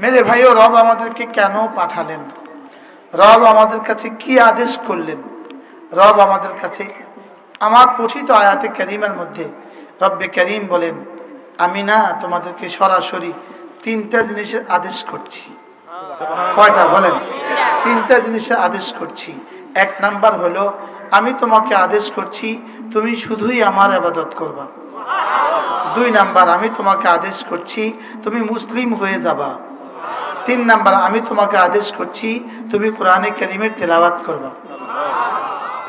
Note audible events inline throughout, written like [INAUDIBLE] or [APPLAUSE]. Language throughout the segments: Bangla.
মেরে ভাইও রব আমাদেরকে কেন পাঠালেন? রব আমাদের কাছে কি আদেশ করলেন? রব আমাদের কাছে আমার পঠিত আয়াতে ক্যারিমের মধ্যে রব্বে করিম বলেন আমি না তোমাদেরকে সরাসরি তিনটা জিনিসের আদেশ করছি। কয়টা বলেন? তিনটা জিনিসের আদেশ করছি। এক নাম্বার হলো আমি তোমাকে আদেশ করছি তুমি শুধুই আমার আবাদত করবা। দুই নাম্বার আমি তোমাকে আদেশ করছি তুমি মুসলিম হয়ে যাবা। তিন নাম্বার আমি তোমাকে আদেশ করছি তুমি কোরআনে করিমের তেলাওয়াত করবা।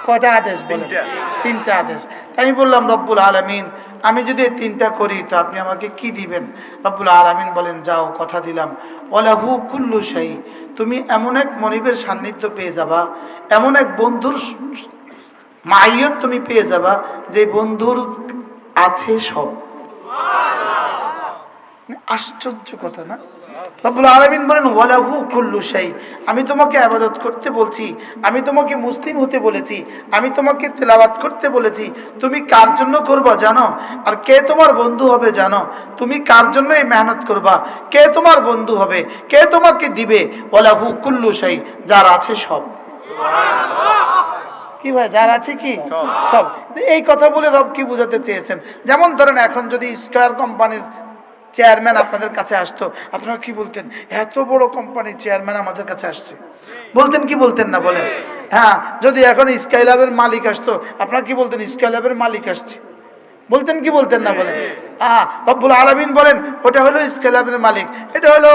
কয়টা আদেশ বলেন? তিনটা। আদেশ। আমি বললাম রব্বুল আলমিন আমি যদি তিনটা করি তো আপনি আমাকে কি দিবেন? রব্বুল আলমিন বলেন যাও কথা দিলাম। ওলাহু কুল্লু শাহী তুমি এমন এক মনিবের সান্নিধ্য পেয়ে যাবা এমন এক বন্ধুর মাইয়ত তুমি পেয়ে যাবা যে বন্ধুর আছে সব। আশ্চর্য কথা না? রব্বুল আলমিন বলেন ওয়ালাহু কুল্লু শাই আমি তোমাকে আবাদত করতে বলছি আমি তোমাকে মুসলিম হতে বলেছি আমি তোমাকে তেলাওয়াত করতে বলেছি। তুমি কার জন্য করবা জানো? আর কে তোমার বন্ধু হবে জানো? তুমি কার জন্য এই মেহনত করবা? কে তোমার বন্ধু হবে? কে তোমাকে দিবে? ওয়ালাহু কুল্লু শাই। যার আছে সব। কি ভাই যার আছে কি? সব। এই কথা বলে রব কি বুঝাতে চেয়েছেন? যেমন ধরেন এখন যদি স্কয়ার কোম্পানির চেয়ারম্যান আপনাদের কাছে আসতো। আপনারা কি বলতেন? এত বড় কোম্পানির চেয়ারম্যান আমাদের কাছে আসছে। বলতেন কি বলতেন না বলেন? হ্যাঁ যদি এখন স্কাইলাবের মালিক আসতো আপনারা কি বলতেন? স্কাইলাবের মালিক আসছে। বলতেন কি বলতেন না বলেন? হ্যাঁ রব্বুল আলমিন বলেন ওটা হলো স্কেলাবের মালিক এটা হলো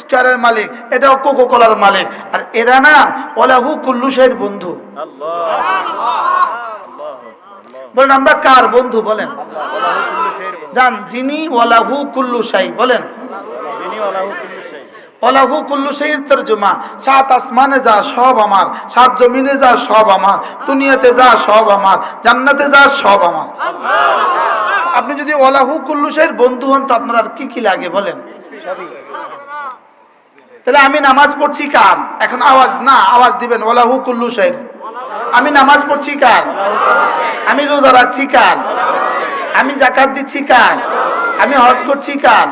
স্টারের মালিক এটা কোকো কোলার মালিক। আর এরা না ওলাহু কুল্লুশের বন্ধু। বলেন আমরা কার বন্ধু? বলেন। জান যিনি ওয়ালাহু কুল্লু শাই বলেন। ওলাহু কুল্লু শাইয়ের তর্জমা সাত আসমানে যা সব আমার সাত জমিনে যা সব আমার দুনিয়াতে যা সব আমার জান্নাতে যা সব আমার। আপনি যদি ওলাহু কুল্লু শাইয়ের বন্ধু হন তো আপনার আর কি কি লাগে বলেন? তাহলে আমি নামাজ পড়ছি কার? এখন আওয়াজ না আওয়াজ দিবেন ওলাহু কুল্লু শাইর আমি নামাজ পড়ছি কার? আমি রোজা রাখছি কার? আমি জাকাত দিচ্ছি কার? আমি হজ করছি কার?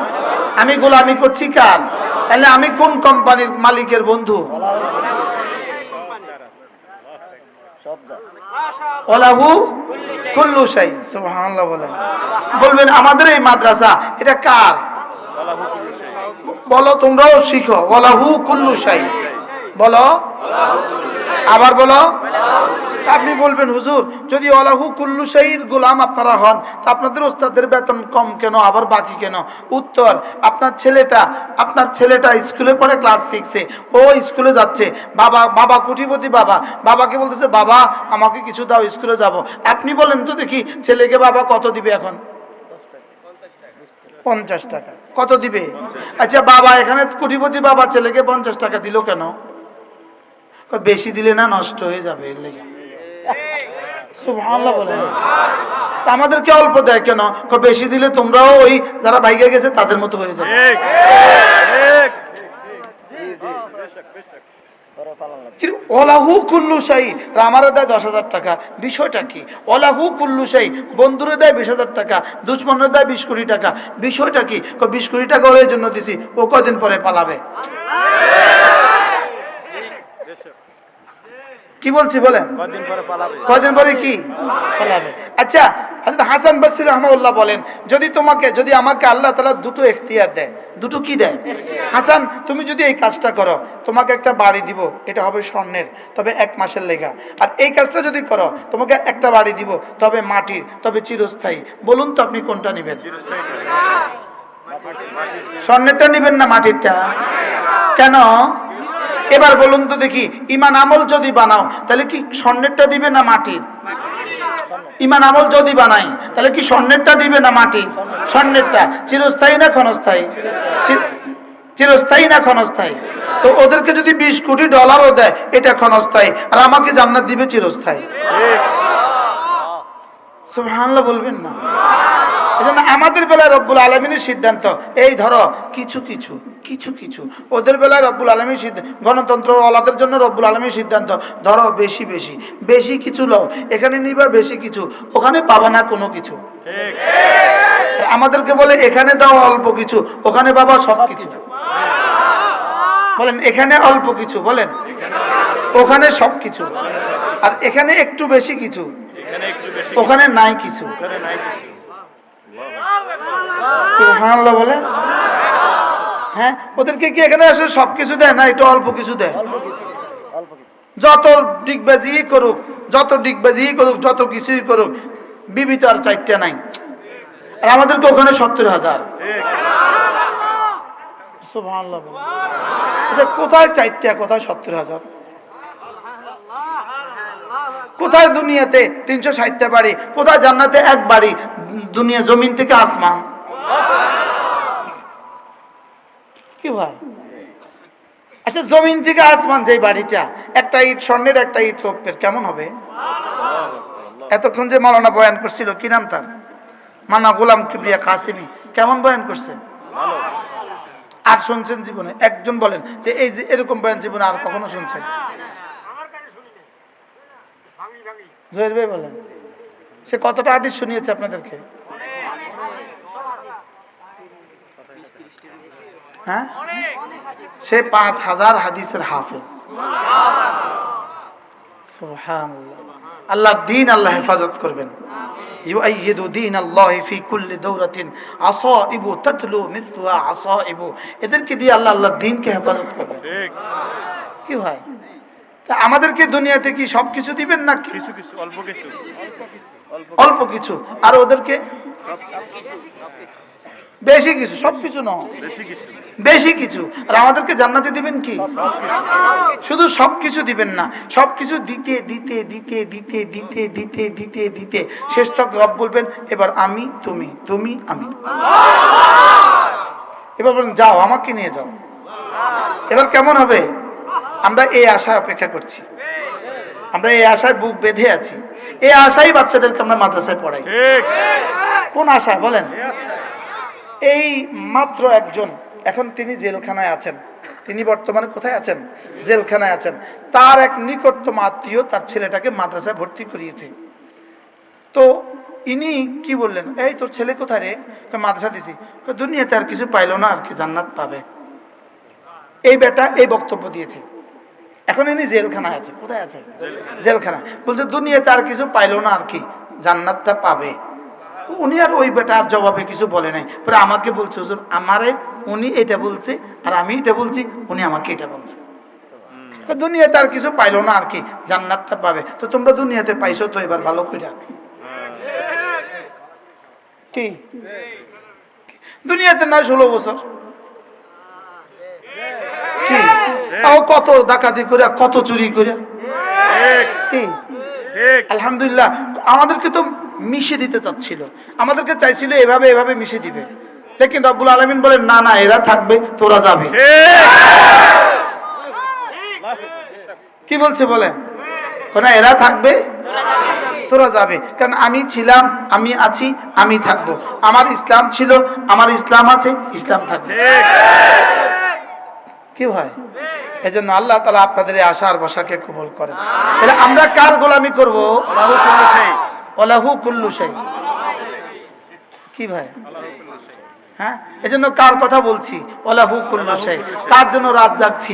আমি গোলামি করছি কার? তাহলে আমি কোন কোম্পানির মালিকের বন্ধু? ওলাহু বলবেন, আমাদের এই মাদ্রাসা, এটা কার? বলো, তোমরাও শিখো। ওলাহু কুল্লু শাই। বলো। আবার বলো। আপনি বলবেন হুজুর যদি অলাহু কুল্লু শাহীর গোলাম আপনারা হন তা আপনাদের ওস্তাদের বেতন কম কেন আবার বাকি কেন? উত্তর আপনার ছেলেটা আপনার ছেলেটা স্কুলে পড়ে ক্লাস সিক্সে ও স্কুলে যাচ্ছে। বাবা বাবা কুটিপতি বাবা। বাবাকে বলতেছে বাবা আমাকে কিছু দাও স্কুলে যাব। আপনি বলেন তো দেখি ছেলেকে বাবা কত দিবে এখন? পঞ্চাশ টাকা। কত দিবে? আচ্ছা বাবা এখানে কোটিপতি বাবা ছেলেকে পঞ্চাশ টাকা দিল কেন? বেশি দিলে না নষ্ট হয়ে যাবে এর লেগে। সুবহানাল্লাহ বলেন আমাদেরকে অল্প দেয় কেন? বেশি দিলে তোমরাও ওই যারা বাইকে গেছে তাদের মতো হয়ে যাবে। ওলাহু আমারও দেয় দশ হাজার টাকা। বিষয়টা কি? ওলাহু বন্ধুরে দেয় বিশ হাজার টাকা দুশ্মনের দেয় বিশ কোটি টাকা। বিষয়টা কি? বিশ কোটি টাকা ওর জন্য দিছি ও কদিন পরে পালাবে? কি বলছি বলেন। কদিন পরে কি? আচ্ছা হাজরত হাসান বসির রহমাউল্লাহ বলেন যদি তোমাকে যদি আমাকে আল্লাহ তালা দুটো এখতিয়ার দেয় দুটো কি দেয়? হাসান তুমি যদি এই কাজটা করো তোমাকে একটা বাড়ি দিব এটা হবে স্বর্ণের তবে এক মাসের লেগা। আর এই কাজটা যদি করো তোমাকে একটা বাড়ি দিব তবে মাটির তবে চিরস্থায়ী। বলুন তো আপনি কোনটা নেবেন। স্বর্ণেরটা নেবেন না মাটিরটা? কেন? এবার বলুন তো দেখি, ইমান আমল যদি বানাও, তাহলে কি স্বর্ণেরটা দিবে না মাটির? ইমান আমল যদি বানাই, তাহলে কি স্বর্ণেরটা দিবে না মাটি স্বর্ণেরটা। চিরস্থায়ী না ক্ষণস্থায়ী? চিরস্থায়ী না ক্ষণস্থায়ী? তো ওদেরকে যদি বিশ কোটি ডলারও দেয়, এটা ক্ষণস্থায়ী। আর আমাকে জান্নাত দিবে চিরস্থায়ী। বলবেন না? এজন্য আমাদের বেলায় রব্বুল আলমিনের সিদ্ধান্ত এই ধরো কিছু কিছু কিছু কিছু। ওদের বেলায় রব্বুল আলমীর সিদ্ধান্ত গণতন্ত্র ওলাদের জন্য রব্বুল আলমীর সিদ্ধান্ত ধরো বেশি বেশি বেশি কিছু লও এখানে নিবা বেশি কিছু ওখানে পাবা না কোনো কিছু। আমাদেরকে বলে এখানে দাও অল্প কিছু ওখানে পাবা সব কিছু। বলেন এখানে অল্প কিছু বলেন। ওখানে সব কিছু। আর এখানে একটু বেশি কিছু। ওখানে নাই কিছু। সুবহানাল্লাহ বলে? হ্যাঁ ওদেরকে কি এখানে আসলে সব কিছু দেয় না একটু অল্প কিছু দেয়? যত ডিগবাজি করুক যত ডিগবাজি করুক যত কিছুই করুক বিবি তো আর চারটা নাই। আর আমাদেরকে ওখানে সত্তর হাজার। আচ্ছা, কোথায় চারটা কোথায় সত্তর হাজার? কোথায় দুনিয়াতে তিনশো ষাটটা বাড়ি কোথায় জান্নাতে এক বাড়ি দুনিয়া জমিন থেকে আসমান? কি ভাই? আচ্ছা জমিন থেকে আসমান যে বাড়িটা, একটা ইট স্বর্ণের, একটা ইট রৌপ্যের কেমন হবে? এতক্ষণ যে মালানা বয়ান করছিল, কি নাম তার? মানা গোলাম কিবরিয়া কাসিমি, কেমন বয়ান করছে? আর শুনছেন জীবনে? একজন বলেন যে এই যে এরকম বয়ান জীবনে আর কখনো শুনছেন? জহির ভাই বলেন। সে কতটা আদিস শুনিয়েছে আপনাদেরকে? হ্যাঁ সে পাঁচ হাজার হাদিসের হাফেজ সুবহানাল্লাহ। আল্লাহ দিন আল্লাহ হেফাজত করবেন يؤيد دين الله في كل دورة عصائب تتلو مثلها عصائب এদেরকে দিয়ে আল্লাহ আল্লাহ দিনকে হেফাজত করবেন ঠিক কি হয় তা আমাদেরকে দুনিয়াতে কি সব কিছু দিবেন না কি? কিছু কিছু অল্প কিছু অল্প কিছু। আর ওদেরকে বেশি কিছু সব কিছু নয় বেশি কিছু। বেশি কিছু। আর আমাদেরকে জান্নাতে দিবেন কি? শুধু সব কিছু দিবেন না সব কিছু দিতে দিতে দিতে দিতে দিতে দিতে দিতে দিতে। শেষ তক রব বলবেন এবার আমি তুমি তুমি আমি। এবার বলেন যাও আমাকে নিয়ে যাও। এবার কেমন হবে? আমরা এই আশায় অপেক্ষা করছি। আমরা এই আশায় বুক বেঁধে আছি। এই আশাই বাচ্চাদেরকে আমরা মাদ্রাসায় পড়াই। কোন আশা বলেন। এই মাত্র একজন এখন তিনি জেলখানায় আছেন। তিনি বর্তমানে কোথায় আছেন? জেলখানায় আছেন। তার এক নিকটতম আত্মীয় তার ছেলেটাকে মাদ্রাসায় ভর্তি করিয়েছে। তো ইনি কি বললেন? এই তোর ছেলে কোথায় রে? মাদ্রাসা দিছি। দুনিয়াতে আর কিছু পাইলো না আর কি জান্নাত পাবে। এই বেটা এই বক্তব্য দিয়েছে। এখন ইনি জেলখানায় আছে। কোথায় আছে? জেলখানা। বলছে দুনিয়াতে আর কিছু পাইলো না আর কি? জান্নাতটা পাবে? উনি আর ওই বেটার জবাবে কিছু বলে নাই। পরে আমাকে বলছে হুজুর আমারে উনি এটা বলছে আর আমি এটা বলছি উনি আমাকে এটা বলছে। দুনিয়াতে আর কিছু পাইলো না আর কি? জান্নাতটা পাবে। তো তোমরা দুনিয়াতে পাইছো তো এবার ভালো করে কি? দুনিয়াতে নয় ষোলো বছর কি তাও কত ডাকাতি করে কত চুরি করে আলহামদুলিল্লাহ আমাদেরকে তো মিশে দিতে চাচ্ছিল। আমাদেরকে চাইছিল এভাবে এভাবে মিশে দিবে। লেকিন রব্বুল আলমিন বলেন না না এরা থাকবে তোরা যাবে। কি বলছে বলেন? না এরা থাকবে তোরা যাবে। কারণ আমি ছিলাম আমি আছি আমি থাকব। আমার ইসলাম ছিল আমার ইসলাম আছে ইসলাম থাকবে। কি হয় এই জন্য আল্লাহ তালা আপনাদের এই আশার বসাকে কবল করেন। এটা আমরা কার গোলামি করব? আল্লাহু কুল্লু শাই। কি ভাই? হ্যাঁ? এজন্য কার কথা বলছি? ওলাহু কুল্লু শাই। কার জন্য রাত জাগছি?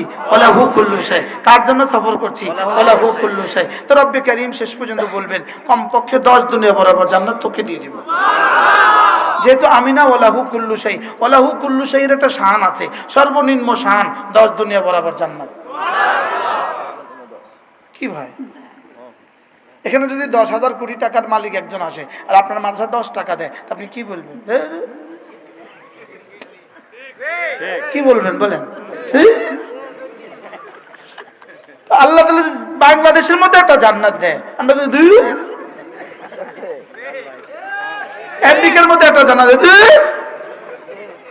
কুল্লু শাই। কার জন্য সফর করছি? ওলাহু কুল্লু শাই। তো রব্বে করিম শেষ পর্যন্ত বলবেন, কমপক্ষে দশ দুনিয়া বরাবর জান্নাত তোকে দিয়ে দিব। যেহেতু আমি না ওলাহু কুল্লু শাই ওলাহু কুল্লু শাইয়ের একটা শান আছে, সর্বনিম্ন শান দশ দুনিয়া বরাবর জান্নাত। কি ভাই? এখানে যদি দশ হাজার কোটি টাকার মালিক একজন আসে, আর আপনার মাদ্রাসা দশ টাকা দেয় আপনি কি বলবেন? ঠিক কি বলবেন, বলেন? আল্লাহ তাআলা বাংলাদেশের মধ্যে একটা জান্নাত দেয়। আমরা। আমেরিকার মধ্যে একটা জান্নাত দেয় "ধুর।"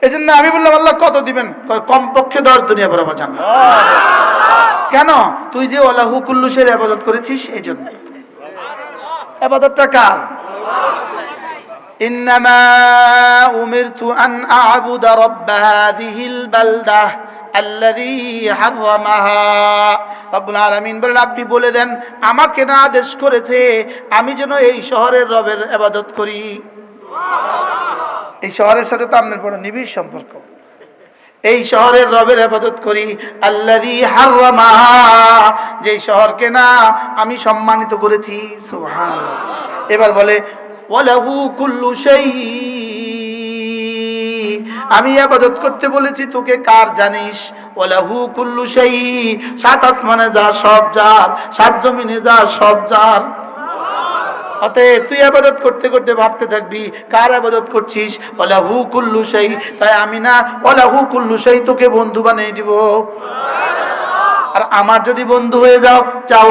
এই জন্য আমি বললাম আল্লাহ কত দিবেন কয়, কমপক্ষে দশ দুনিয়া বরাবর জান্নাত কেন তুই যে ওলাহু কুল্লুসের আবাদত করেছিস এই জন্য আবাদতটা কার إنما أمرت أن أعبد رب هذه البلدة الذي حرمها রব্বুল আলামিন বলেন আপনি বলে দেন আমাকে না আদেশ করেছে আমি যেন এই শহরের রবের আবাদত করি এই শহরের সাথে তো আপনার বড় নিবিড় সম্পর্ক। এই শহরের রবের হেফাজত করি হাররামাহা। যে শহরকে না আমি সম্মানিত করেছি, সুবহানাল্লাহ। এবার বলে আমি আবাদত করতে বলেছি, তোকে কার জানিস? ওয়ালাহু কুল্লু সেই সাত আসমানে যা, সব যার। সাত জমিনে যা, সব যার। অতএব তুই আবাদত করতে করতে ভাবতে থাকবি, কার আবাদত করছিস? ওলা হু কুল্লু সেই তাই আমি না ওলা হু কুল্লু সেই তোকে বন্ধু বানিয়ে দিব। আর আমার যদি বন্ধু হয়ে যাও যাও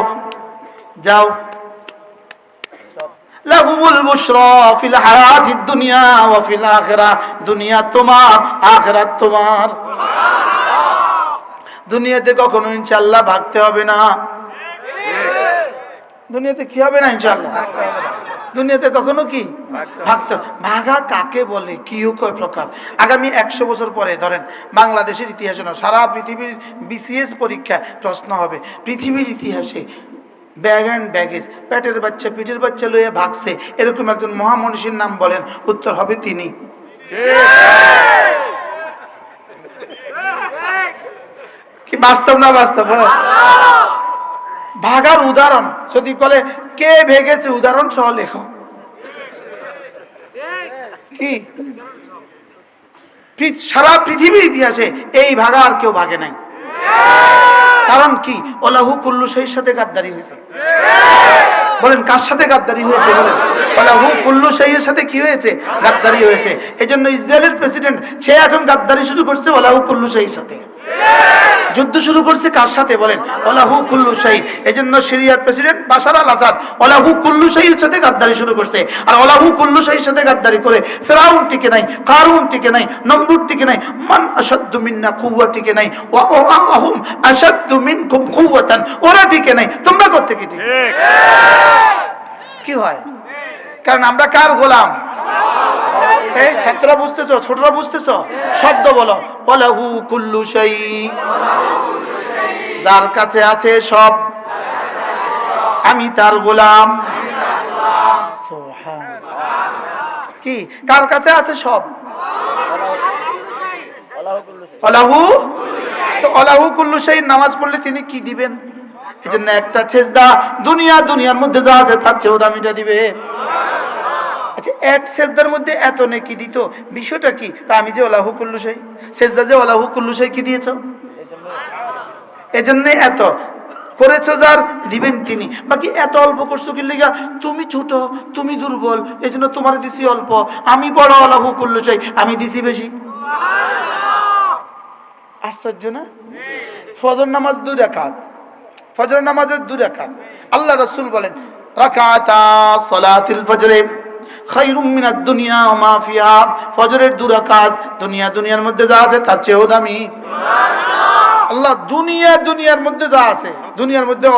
যাও। লাহুমুল বুশরা ফিল হায়াতিদ দুনিয়া ওয়া ফিল আখিরা, দুনিয়া তোমার, আখিরাত তোমার। দুনিয়াতে কখনো ইনশাআল্লাহ ভাগতে হবে না। দুনিয়াতে কি হবে না ইনশাআল্লাহ? দুনিয়াতে কখনো কি? ভাগতে। ভাগা কাকে বলে? কি প্রকার? আগামী একশো বছর পরে, ধরেন, বাংলাদেশের ইতিহাসে না, সারা পৃথিবীর বিসিএস পরীক্ষা প্রশ্ন হবে, পৃথিবীর ইতিহাসে ব্যাগ অ্যান্ড ব্যাগেজ, পেটের বাচ্চা, পিঠের বাচ্চা লইয়া ভাগছে, এরকম একজন মহামনীষীর নাম বলেন, উত্তর হবে তিনি। কি বাস্তব না বাস্তব? বলো? ভাগার উদাহরণ। যদি বলে, কে ভেগেছে উদাহরণ সহ লেখো। কি? সারা পৃথিবীর ইতিহাসে এই ভাগা আর কেউ ভাগে নাই। কারণ কি? ওলাহু কুল্লু সেই সাথে গাদ্দারি হয়েছে। বলেন, কার সাথে গাদ্দারি হয়েছে বলেন? ওলাহু কুল্লু সেইয়ের সাথে কি হয়েছে? গাদ্দারি হয়েছে। এই জন্য ইসরায়েলের প্রেসিডেন্ট, সে এখন গাদ্দারি শুরু করছে ওলাহু কুল্লু সেই সাথে। যুদ্ধ শুরু করছে কার সাথে বলেন? ওলাহু কুল্লু শাহিদ এই জন্য সিরিয়ার প্রেসিডেন্ট বাশার আল আসাদ ওলাহু কুল্লু শাহির সাথে গাদ্দারি শুরু করছে। আর ওলাহু কুল্লু শাহির সাথে গাদ্দারি করে ফেরাউন টিকে নাই কারুন টিকে নাই নমরুদ টিকে নাই মান আসাদ্দু মিন্না কুওয়া টিকে নাই আহুম আসাদ্দু মিনকুম কুওয়াতান ওরা টিকে নাই। তোমরা করতে কি ঠিক। কি হয়? কারণ আমরা কার গোলাম? এই ছাত্ররা বুঝতেছো, ছোটরা বুঝতেছো? শব্দ বলো। ওলাহু কুল্লু শাই। যার কাছে আছে সব। আমি তার গোলাম। কি? কার কাছে আছে সব? অলাহু তো অলাহু কুল্লু সেই নামাজ পড়লে তিনি কি দিবেন? এই জন্য একটা ছেজদা দুনিয়া দুনিয়ার মধ্যে যা আছে তার চেয়েও দামিটা দিবে। আচ্ছা এক সেজদার মধ্যে এত নেকি দিত। বিষয়টা কি? আমি যে ওলাহু কুল্লু সেই সেজদা যে ওলাহু কুল্লু সেই কি দিয়েছ? এজন্য এত। করেছ যার, দিবেন তিনি। বাকি এত অল্প করছ কি লিগা? তুমি ছোট, তুমি দুর্বল এই জন্য তোমার দিছি অল্প। আমি বড় অলাহু কুল্লু চাই আমি দিছি বেশি। আশ্চর্য না? ফজর নামাজ দু রাকাত। ফজর নামাজের দু রাকাত। আল্লাহ রসুল বলেন, রাকাতা সালাতিল ফজরে। দুনিয়ার মধ্যে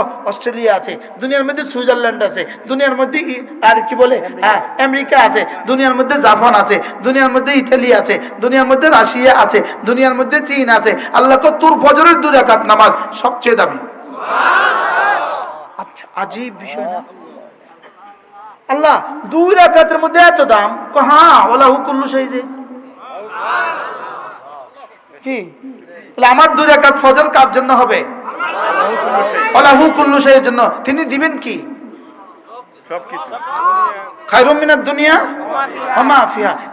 হ্যাঁ আমেরিকা আছে, দুনিয়ার মধ্যে জাপান আছে, দুনিয়ার মধ্যে ইটালি আছে, দুনিয়ার মধ্যে রাশিয়া আছে, দুনিয়ার মধ্যে চীন আছে। আল্লাহ কো তোর ফজরের দুরাকাত নামাজ সবচেয়ে দামি। আচ্ছা আজীব বিষয় না? আল্লাহ দুই রাকাতের মধ্যে এত দাম? হ্যাঁ ওলা হুকুল্লু সাইজে কি? আমার দুই রাকাত ফজর কার জন্য হবে? ওলা হুকুল্লু সাইজের জন্য। তিনি দিবেন কি?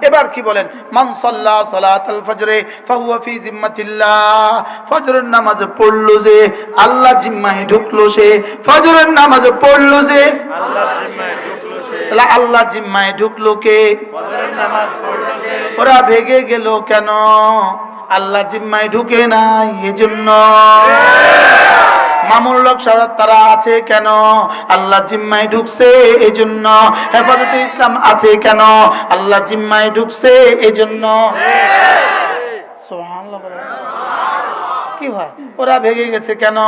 এবার কি বলেন? মান সাল্লা সালাতাল ফজরে ফাহুয়া ফি জিম্মাতিল্লাহ। ফজরের নামাজ পড়ল যে আল্লাহ জিম্মায় ঢুকলো সে। ফজরের নামাজ পড়ল যে আল্লাহ জিম্মায় তাহলে আল্লাহ জিম্মায় ঢুকলো কে? ওরা ভেগে গেল কেন? আল্লাহ জিম্মায় ঢুকে নাই এজন্য। মামুর লোক সারা তারা আছে কেন? আল্লাহ জিম্মায় ঢুকছে এই জন্য হেফাজতে ইসলাম আছে কেন? আল্লাহ জিম্মায় ঢুকছে এই জন্য কি হয়? ওরা ভেগে গেছে কেন?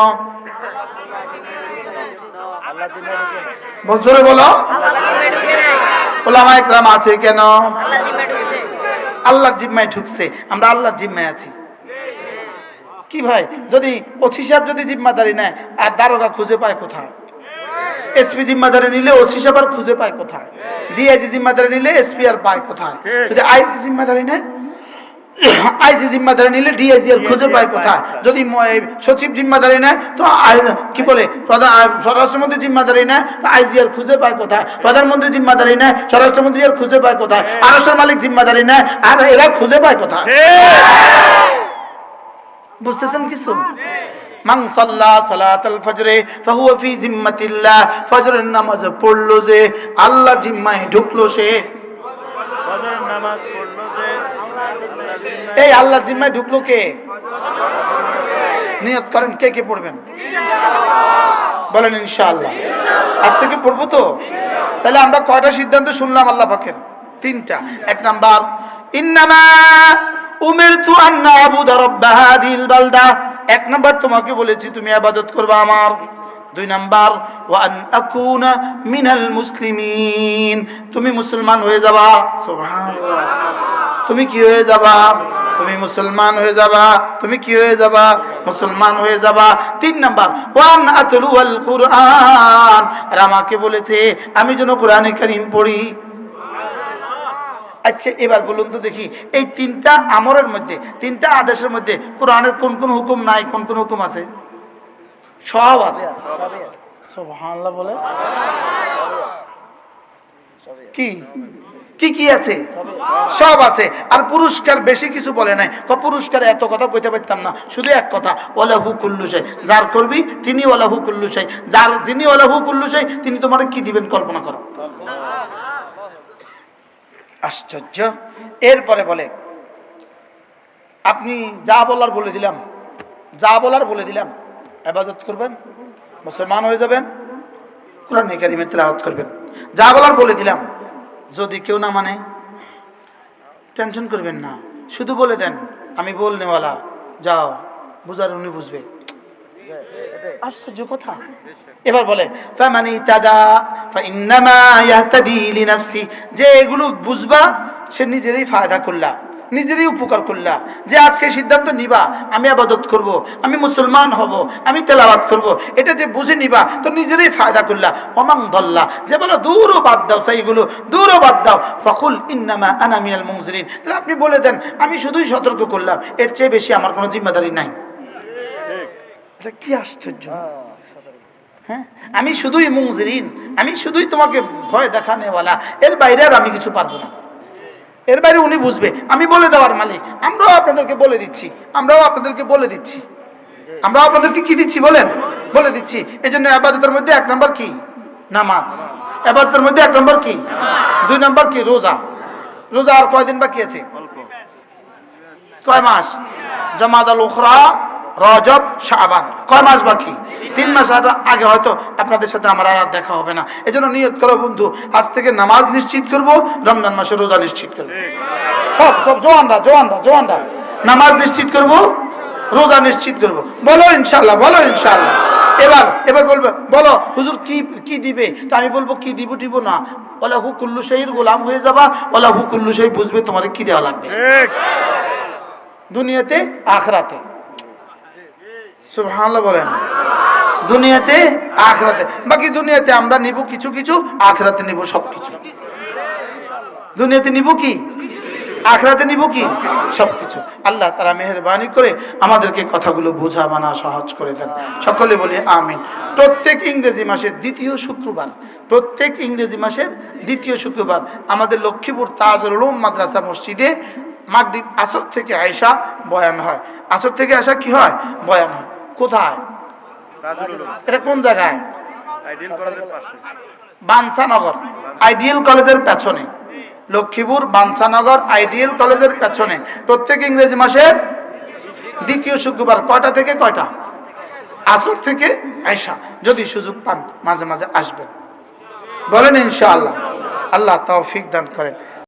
জোরে বলো। ওলামা একরাম আছে কেন? আল্লাহর জিম্মায় ঢুকছে। আমরা আল্লাহর জিম্মায় আছি। কি ভাই? যদি ওসি সাহেব যদি জিম্মাদারি নেয় আর দারোগা খুঁজে পায় কোথায়? এসপি জিম্মাদারি নিলে ওসি সাহেব আর খুঁজে পায় কোথায়? ডিআইজি জিম্মাদারি নিলে এসপি আর পায় কোথায়? ঠিক। যদি আইজি জিম্মাদারি নেয় [COUGHS] আইসি জিম্মাদারি নিলে ডিআইজি এর খুঁজে পায় কোথায়? যদি ম- সচিব জিম্মাদারি নেয় তো কি বলে প্রধান স্বরাষ্ট্রমন্ত্রী জিম্মাদারি নেয় তো আইজি এর খুঁজে পায় কোথায়? প্রধানমন্ত্রী জিম্মাদারি নেয় স্বরাষ্ট্রমন্ত্রী এর খুঁজে পায় কোথায়? আরসের মালিক জিম্মাদারি নেয় আর এরা খুঁজে পায় কোথায়? বুঝতেছেন কিছু? মান সাল্লা সালাতাল ফজরে ফাহুয়া ফি জিম্মাতিল্লাহ ফজরের নামাজ পড়ল যে আল্লাহ জিম্মায় ঢুকলো সে। ফজরের নামাজ এই আল্লাহ জিম্মায় ঢুকলো কে? নিয়ত করেন কে কে পড়বেন? বলেন ইনশাআল্লাহ। আজ থেকে পড়ব তো? তাহলে আমরা কয়টা সিদ্ধান্ত শুনলাম আল্লাহ পাকের? তিনটা। এক নাম্বার ইন্নামা উমিরতু আন নাবুদা রব্বাহাদিল বালদা। এক নাম্বার তোমাকে বলেছি তুমি ইবাদত করবে আমার। দুই নাম্বার ওয়ান আকুনা মিনাল মুসলিমিন। তুমি মুসলমান হয়ে যাবা। সুবহানাল্লাহ। তুমি কি হয়ে যাবা? তুমি মুসলমান হয়ে যাবা। তুমি কি হয়ে যাবা? মুসলমান হয়ে যাবা। তিন নাম্বার, ওয়ান আতলু কুরআন। আর আমাকে বলেছে, আমি যেন কোরআনে কারীম পড়ি। আচ্ছা এবার বলুন তো দেখি, এই তিনটা আমরের মধ্যে, তিনটা আদেশের মধ্যে কোরআনের কোন কোন হুকুম নাই, কোন কোন হুকুম আছে? সব আছে। বলে। কি? কি কি আছে? সব আছে। আর পুরস্কার বেশি কিছু বলে নাই। পুরস্কার এত কথা কইতে পারতাম না। শুধু এক কথা ওলাহু কুল্লু চাই যার করবি, তিনি ওলাহু কুল্লু চাই যার, যিনি ওলাহু কুল্লু চাই তিনি তোমার কি দিবেন কল্পনা করো। আশ্চর্য। এরপরে বলে, আপনি যা বলার বলে দিলাম, যা বলার বলে দিলাম আবাদত করবেন, মুসলমান হয়ে যাবেন, কোরআন কারিমে তেলাওয়াত করবেন। যা বলার বলে দিলাম। যদি কেউ না মানে টেনশন করবেন না। শুধু বলে দেন, আমি বলনেওয়ালা। যাও, বুঝার উনি বুঝবে। আশ্চর্য কথা। এবার বলে, ফামানি যে এগুলো বুঝবা, সে নিজেরই ফায়দা করলা। নিজেরই উপকার করলা। যে আজকে সিদ্ধান্ত নিবা, আমি আবাদত করব, আমি মুসলমান হব, আমি তেলাবাদ করব, এটা যে বুঝে নিবা, তো নিজেরই ফায়দা করলা। অমাং দল্লা, যে বলো, দূরও বাদ দাও সেইগুলো, দূরও বাদ দাও। ফকুল, ইন্নামা আনা মিনাল মুনজিরিন। তাহলে আপনি বলে দেন, আমি শুধুই সতর্ক করলাম, এর চেয়ে বেশি আমার কোনো জিম্মাদারি নাই। কি আশ্চর্য। হ্যাঁ আমি শুধুই মুংজরিন আমি শুধুই তোমাকে ভয় দেখানেওয়ালা, এর বাইরে আর আমি কিছু পারব না। এর বাইরে উনি বুঝবে। আমি বলে দেওয়ার মালিক। আমরাও আপনাদেরকে বলে দিচ্ছি। আমরাও আপনাদেরকে বলে দিচ্ছি। আমরা আপনাদেরকে কি দিচ্ছি বলেন? বলে দিচ্ছি। এই জন্য আবাদতের মধ্যে এক নম্বর কি? নামাজ। আবাদতের মধ্যে এক নম্বর কি? দুই নম্বর কি? রোজা। রোজা আর কয়দিন বাকি আছে? কয় মাস? জমাদ আল উখরা রজব শাহবান কয় মাস বাকি? তিন মাস আগে হয়তো আপনাদের সাথে আমার আর দেখা হবে না। এই জন্য নিয়ত করো বন্ধু আজ থেকে নামাজ নিশ্চিত করব রমজান মাসে রোজা নিশ্চিত করব। সব সব জোয়ানরা জোয়ানরা জোয়ানরা নামাজ নিশ্চিত করব রোজা নিশ্চিত করব। বলো ইনশাল্লাহ বলো ইনশাল্লাহ এবার এবার বলবে বলো হুজুর কি কি দিবে? তা আমি বলব কি দিব দিব না। ওলা হু কুল্লু শাহীর গোলাম হয়ে যাবা ওলা হু কুল্লু শাহী বুঝবে তোমার কি দেওয়া লাগবে। দুনিয়াতে আখরাতে। বলেন। দুনিয়াতে, আখরাতে। বাকি দুনিয়াতে আমরা নিব কিছু কিছু, আখরাতে নিব সব কিছু। দুনিয়াতে নিব কি? আখরাতে নিব কি? আল্লাহ তারা মেহরবানি করে আমাদেরকে কথাগুলো বোঝা, মানা, সহজ করে দেন। সকলে বলি আমিন। প্রত্যেক ইংরেজি মাসের দ্বিতীয় শুক্রবার, প্রত্যেক ইংরেজি মাসের দ্বিতীয় শুক্রবার আমাদের লক্ষ্মীপুর তাজুল মাদ্রাসা মসজিদে মাগরিব, আসর থেকে আয়সা বয়ান হয়। আসর থেকে আসা কি হয়? বয়ান হয়। কোথায়? এটা কোন জায়গায়? বাঞ্ছানগর। আইডিয়াল কলেজের পেছনে। লক্ষ্মীপুর বাঞ্ছানগর আইডিয়াল কলেজের পেছনে। প্রত্যেক ইংরেজি মাসের দ্বিতীয় শুক্রবার কয়টা থেকে কয়টা? আসর থেকে আয়সা যদি সুযোগ পান মাঝে মাঝে আসবেন। বলেন ইনশাআল্লাহ। আল্লাহ তৌফিক দান করেন।